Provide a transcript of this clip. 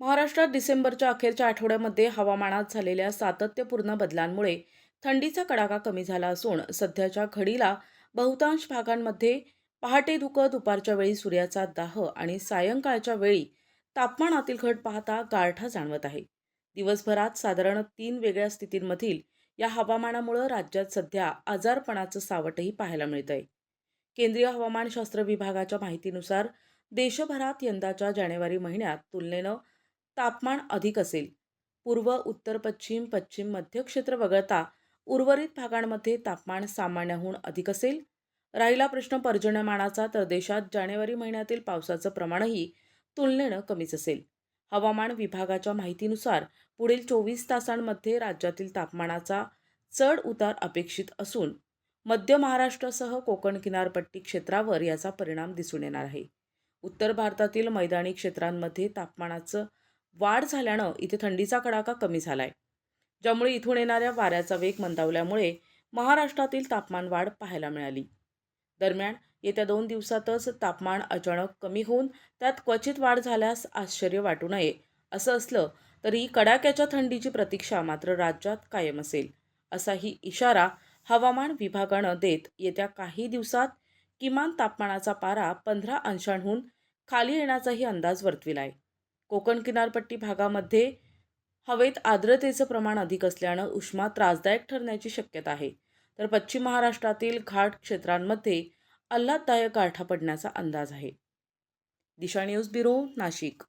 महाराष्ट्रात डिसेंबरच्या अखेरच्या आठवड्यामध्ये हवामानात झालेल्या सातत्यपूर्ण बदलांमुळे थंडीचा कडाका कमी झाला असून सध्याच्या घडीला बहुतांश भागांमध्ये पहाटे धुकं दुपारच्या वेळी सूर्याचा दाह आणि सायंकाळच्या वेळी तापमानातील घट पाहता गारठा जाणवत आहे. दिवसभरात साधारण तीन वेगळ्या स्थितींमधील या हवामानामुळं राज्यात सध्या आजारपणाचं सावटही पाहायला मिळतंय. केंद्रीय हवामानशास्त्र विभागाच्या माहितीनुसार देशभरात यंदाच्या जानेवारी महिन्यात तुलनेनं तापमान अधिक असेल. पूर्व उत्तर पश्चिम पश्चिम मध्य क्षेत्र वगळता उर्वरित भागांमध्ये तापमान सामान्याहून अधिक असेल. राहिला प्रश्न पर्जन्यमानाचा तर देशात जानेवारी महिन्यातील पावसाचं प्रमाणही तुलनेनं कमीच असेल. हवामान विभागाच्या माहितीनुसार पुढील चोवीस तासांमध्ये राज्यातील तापमानाचा चढ उतार अपेक्षित असून मध्य महाराष्ट्रासह कोकण किनारपट्टी क्षेत्रावर याचा परिणाम दिसून येणार आहे. उत्तर भारतातील मैदानी क्षेत्रांमध्ये तापमानाचं वाढ झाल्यानं इथे थंडीचा कडाका कमी झालाय. ज्यामुळे इथून येणाऱ्या वाऱ्याचा वेग मंदावल्यामुळे महाराष्ट्रातील तापमान वाढ पाहायला मिळाली. दरम्यान येत्या दोन दिवसातच तापमान अचानक कमी होऊन त्यात क्वचित वाढ झाल्यास आश्चर्य वाटू नये असं असलं तरी कडाक्याच्या थंडीची प्रतीक्षा मात्र राज्यात कायम असेल असाही इशारा हवामान विभागानं देत येत्या काही दिवसात किमान तापमानाचा पारा पंधरा अंशांहून खाली येण्याचाही अंदाज वर्तविला आहे कोकण किनारपट्टी भागामध्ये हवेत आर्द्रतेचं प्रमाण अधिक असल्यानं उष्मा त्रासदायक ठरण्याची शक्यता आहे. तर पश्चिम महाराष्ट्रातील घाट क्षेत्रांमध्ये आल्हाददायक गारठा पडण्याचा अंदाज आहे. Disha news bureau Nashik.